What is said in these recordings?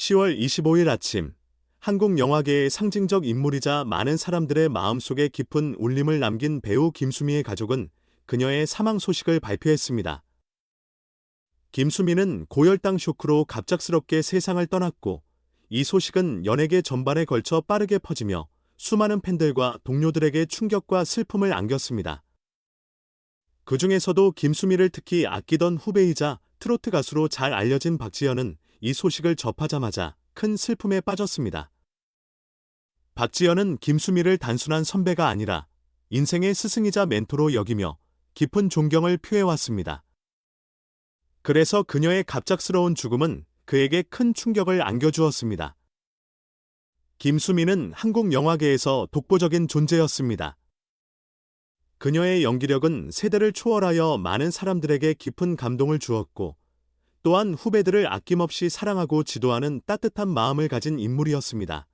10월 25일 아침 한국 영화계의 상징적 인물이자 많은 사람들의 마음속에 깊은 울림을 남긴 배우 김수미의 가족은 그녀의 사망 소식을 발표했습니다. 김수미는 고혈당 쇼크로 갑작스럽게 세상을 떠났고 이 소식은 연예계 전반에 걸쳐 빠르게 퍼지며 수많은 팬들과 동료들에게 충격과 슬픔을 안겼습니다. 그 중에서도 김수미를 특히 아끼던 후배이자 트로트 가수로 잘 알려진 박지현은 이 소식을 접하자마자 큰 슬픔에 빠졌습니다. 박지현은 김수미를 단순한 선배가 아니라 인생의 스승이자 멘토로 여기며 깊은 존경을 표해왔습니다. 그래서 그녀의 갑작스러운 죽음은 그에게 큰 충격을 안겨주었습니다. 김수미는 한국 영화계에서 독보적인 존재였습니다. 그녀의 연기력은 세대를 초월하여 많은 사람들에게 깊은 감동을 주었고, 또한 후배들을 아낌없이 사랑하고 지도하는 따뜻한 마음을 가진 인물이었습니다.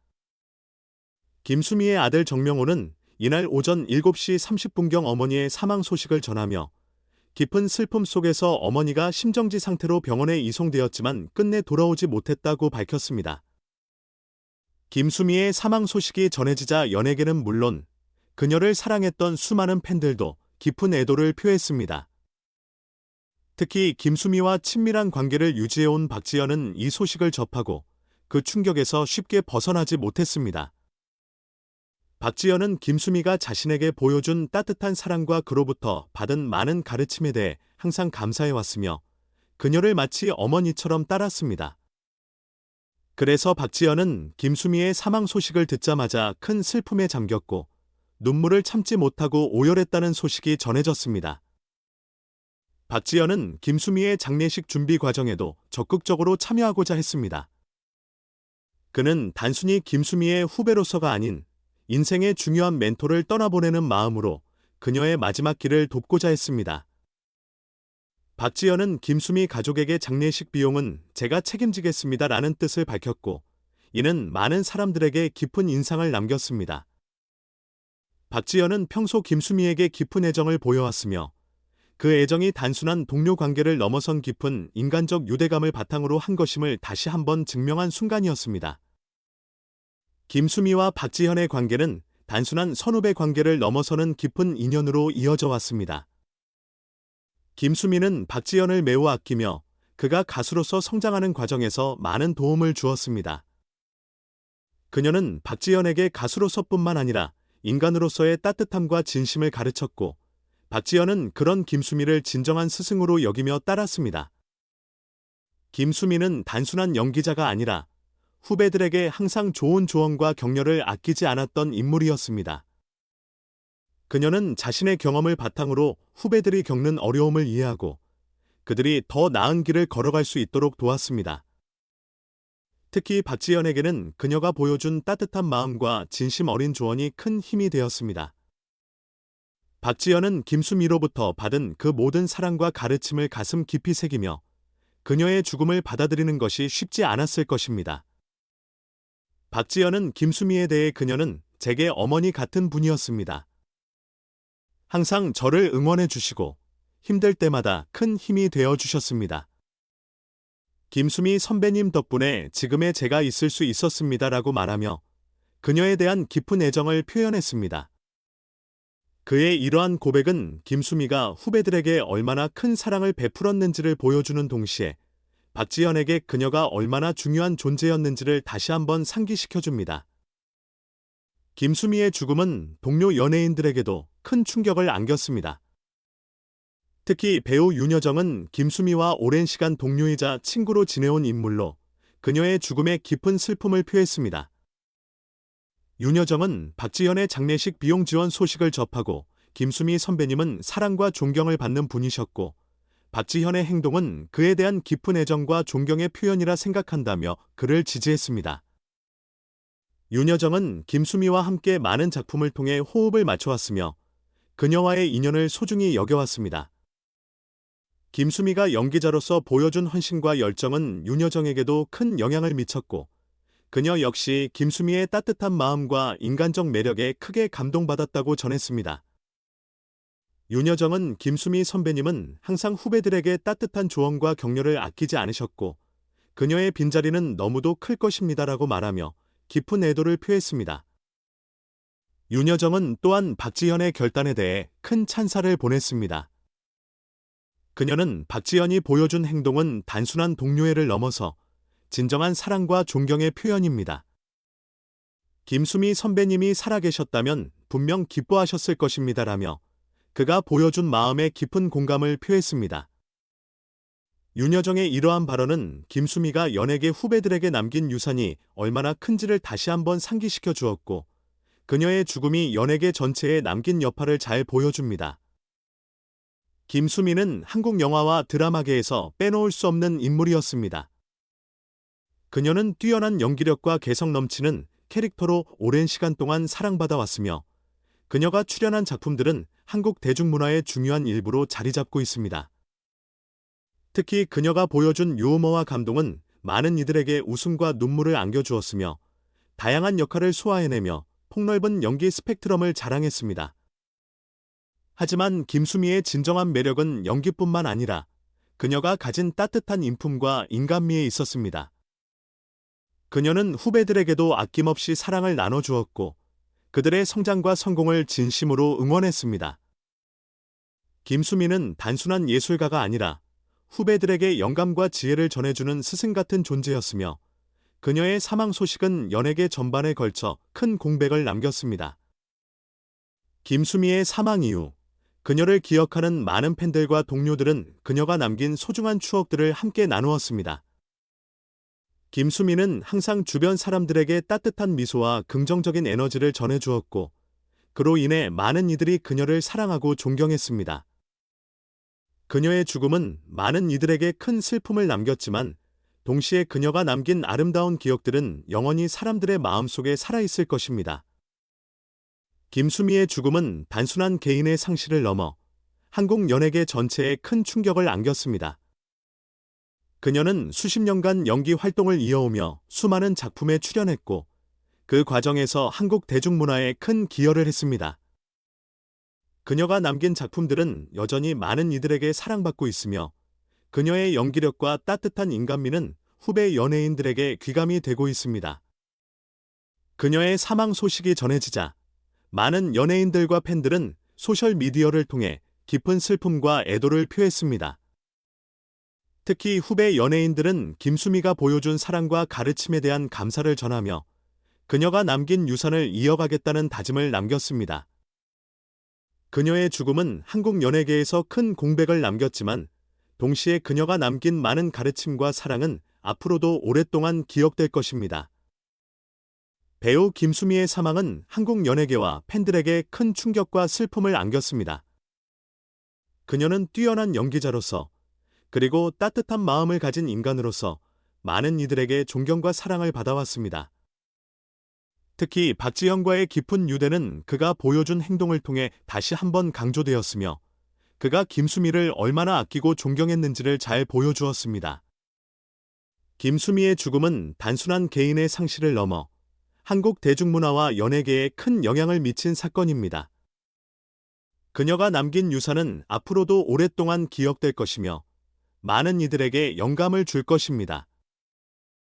김수미의 아들 정명호는 이날 오전 7시 30분경 어머니의 사망 소식을 전하며 깊은 슬픔 속에서 어머니가 심정지 상태로 병원에 이송되었지만 끝내 돌아오지 못했다고 밝혔습니다. 김수미의 사망 소식이 전해지자 연예계는 물론 그녀를 사랑했던 수많은 팬들도 깊은 애도를 표했습니다. 특히 김수미와 친밀한 관계를 유지해온 박지현은 이 소식을 접하고 그 충격에서 쉽게 벗어나지 못했습니다. 박지현은 김수미가 자신에게 보여준 따뜻한 사랑과 그로부터 받은 많은 가르침에 대해 항상 감사해왔으며 그녀를 마치 어머니처럼 따랐습니다. 그래서 박지현은 김수미의 사망 소식을 듣자마자 큰 슬픔에 잠겼고 눈물을 참지 못하고 오열했다는 소식이 전해졌습니다. 박지현은 김수미의 장례식 준비 과정에도 적극적으로 참여하고자 했습니다. 그는 단순히 김수미의 후배로서가 아닌 인생의 중요한 멘토를 떠나보내는 마음으로 그녀의 마지막 길을 돕고자 했습니다. 박지현은 김수미 가족에게 장례식 비용은 제가 책임지겠습니다 라는 뜻을 밝혔고, 이는 많은 사람들에게 깊은 인상을 남겼습니다. 박지현은 평소 김수미에게 깊은 애정을 보여왔으며, 그 애정이 단순한 동료 관계를 넘어선 깊은 인간적 유대감을 바탕으로 한 것임을 다시 한번 증명한 순간이었습니다. 김수미와 박지현의 관계는 단순한 선후배 관계를 넘어서는 깊은 인연으로 이어져 왔습니다. 김수미는 박지현을 매우 아끼며 그가 가수로서 성장하는 과정에서 많은 도움을 주었습니다. 그녀는 박지현에게 가수로서뿐만 아니라 인간으로서의 따뜻함과 진심을 가르쳤고 박지현은 그런 김수미를 진정한 스승으로 여기며 따랐습니다. 김수미는 단순한 연기자가 아니라 후배들에게 항상 좋은 조언과 격려를 아끼지 않았던 인물이었습니다. 그녀는 자신의 경험을 바탕으로 후배들이 겪는 어려움을 이해하고 그들이 더 나은 길을 걸어갈 수 있도록 도왔습니다. 특히 박지연에게는 그녀가 보여준 따뜻한 마음과 진심 어린 조언이 큰 힘이 되었습니다. 박지연은 김수미로부터 받은 그 모든 사랑과 가르침을 가슴 깊이 새기며 그녀의 죽음을 받아들이는 것이 쉽지 않았을 것입니다. 박지연은 김수미에 대해 그녀는 제게 어머니 같은 분이었습니다. 항상 저를 응원해 주시고 힘들 때마다 큰 힘이 되어 주셨습니다. 김수미 선배님 덕분에 지금의 제가 있을 수 있었습니다라고 말하며 그녀에 대한 깊은 애정을 표현했습니다. 그의 이러한 고백은 김수미가 후배들에게 얼마나 큰 사랑을 베풀었는지를 보여주는 동시에 박지현에게 그녀가 얼마나 중요한 존재였는지를 다시 한번 상기시켜 줍니다. 김수미의 죽음은 동료 연예인들에게도 큰 충격을 안겼습니다. 특히 배우 윤여정은 김수미와 오랜 시간 동료이자 친구로 지내온 인물로 그녀의 죽음에 깊은 슬픔을 표했습니다. 윤여정은 박지현의 장례식 비용 지원 소식을 접하고 김수미 선배님은 사랑과 존경을 받는 분이셨고 박지현의 행동은 그에 대한 깊은 애정과 존경의 표현이라 생각한다며 그를 지지했습니다. 윤여정은 김수미와 함께 많은 작품을 통해 호흡을 맞춰왔으며 그녀와의 인연을 소중히 여겨왔습니다. 김수미가 연기자로서 보여준 헌신과 열정은 윤여정에게도 큰 영향을 미쳤고 그녀 역시 김수미의 따뜻한 마음과 인간적 매력에 크게 감동받았다고 전했습니다. 윤여정은 김수미 선배님은 항상 후배들에게 따뜻한 조언과 격려를 아끼지 않으셨고 그녀의 빈자리는 너무도 클 것입니다라고 말하며 깊은 애도를 표했습니다. 윤여정은 또한 박지현의 결단에 대해 큰 찬사를 보냈습니다. 그녀는 박지현이 보여준 행동은 단순한 동료애를 넘어서 진정한 사랑과 존경의 표현입니다. 김수미 선배님이 살아계셨다면 분명 기뻐하셨을 것입니다라며 그가 보여준 마음에 깊은 공감을 표했습니다. 윤여정의 이러한 발언은 김수미가 연예계 후배들에게 남긴 유산이 얼마나 큰지를 다시 한번 상기시켜 주었고 그녀의 죽음이 연예계 전체에 남긴 여파를 잘 보여줍니다. 김수미는 한국 영화와 드라마계에서 빼놓을 수 없는 인물이었습니다. 그녀는 뛰어난 연기력과 개성 넘치는 캐릭터로 오랜 시간 동안 사랑받아 왔으며 그녀가 출연한 작품들은 한국 대중문화의 중요한 일부로 자리 잡고 있습니다. 특히 그녀가 보여준 유머와 감동은 많은 이들에게 웃음과 눈물을 안겨주었으며 다양한 역할을 소화해내며 폭넓은 연기 스펙트럼을 자랑했습니다. 하지만 김수미의 진정한 매력은 연기뿐만 아니라 그녀가 가진 따뜻한 인품과 인간미에 있었습니다. 그녀는 후배들에게도 아낌없이 사랑을 나눠주었고 그들의 성장과 성공을 진심으로 응원했습니다. 김수미는 단순한 예술가가 아니라 후배들에게 영감과 지혜를 전해주는 스승 같은 존재였으며 그녀의 사망 소식은 연예계 전반에 걸쳐 큰 공백을 남겼습니다. 김수미의 사망 이후 그녀를 기억하는 많은 팬들과 동료들은 그녀가 남긴 소중한 추억들을 함께 나누었습니다. 김수미는 항상 주변 사람들에게 따뜻한 미소와 긍정적인 에너지를 전해주었고, 그로 인해 많은 이들이 그녀를 사랑하고 존경했습니다. 그녀의 죽음은 많은 이들에게 큰 슬픔을 남겼지만, 동시에 그녀가 남긴 아름다운 기억들은 영원히 사람들의 마음속에 살아있을 것입니다. 김수미의 죽음은 단순한 개인의 상실을 넘어 한국 연예계 전체에 큰 충격을 안겼습니다. 그녀는 수십 년간 연기 활동을 이어오며 수많은 작품에 출연했고 그 과정에서 한국 대중문화에 큰 기여를 했습니다. 그녀가 남긴 작품들은 여전히 많은 이들에게 사랑받고 있으며 그녀의 연기력과 따뜻한 인간미는 후배 연예인들에게 귀감이 되고 있습니다. 그녀의 사망 소식이 전해지자 많은 연예인들과 팬들은 소셜미디어를 통해 깊은 슬픔과 애도를 표했습니다. 특히 후배 연예인들은 김수미가 보여준 사랑과 가르침에 대한 감사를 전하며 그녀가 남긴 유산을 이어가겠다는 다짐을 남겼습니다. 그녀의 죽음은 한국 연예계에서 큰 공백을 남겼지만 동시에 그녀가 남긴 많은 가르침과 사랑은 앞으로도 오랫동안 기억될 것입니다. 배우 김수미의 사망은 한국 연예계와 팬들에게 큰 충격과 슬픔을 안겼습니다. 그녀는 뛰어난 연기자로서 그리고 따뜻한 마음을 가진 인간으로서 많은 이들에게 존경과 사랑을 받아왔습니다. 특히 박지현과의 깊은 유대는 그가 보여준 행동을 통해 다시 한번 강조되었으며 그가 김수미를 얼마나 아끼고 존경했는지를 잘 보여주었습니다. 김수미의 죽음은 단순한 개인의 상실을 넘어 한국 대중문화와 연예계에 큰 영향을 미친 사건입니다. 그녀가 남긴 유산은 앞으로도 오랫동안 기억될 것이며 많은 이들에게 영감을 줄 것입니다.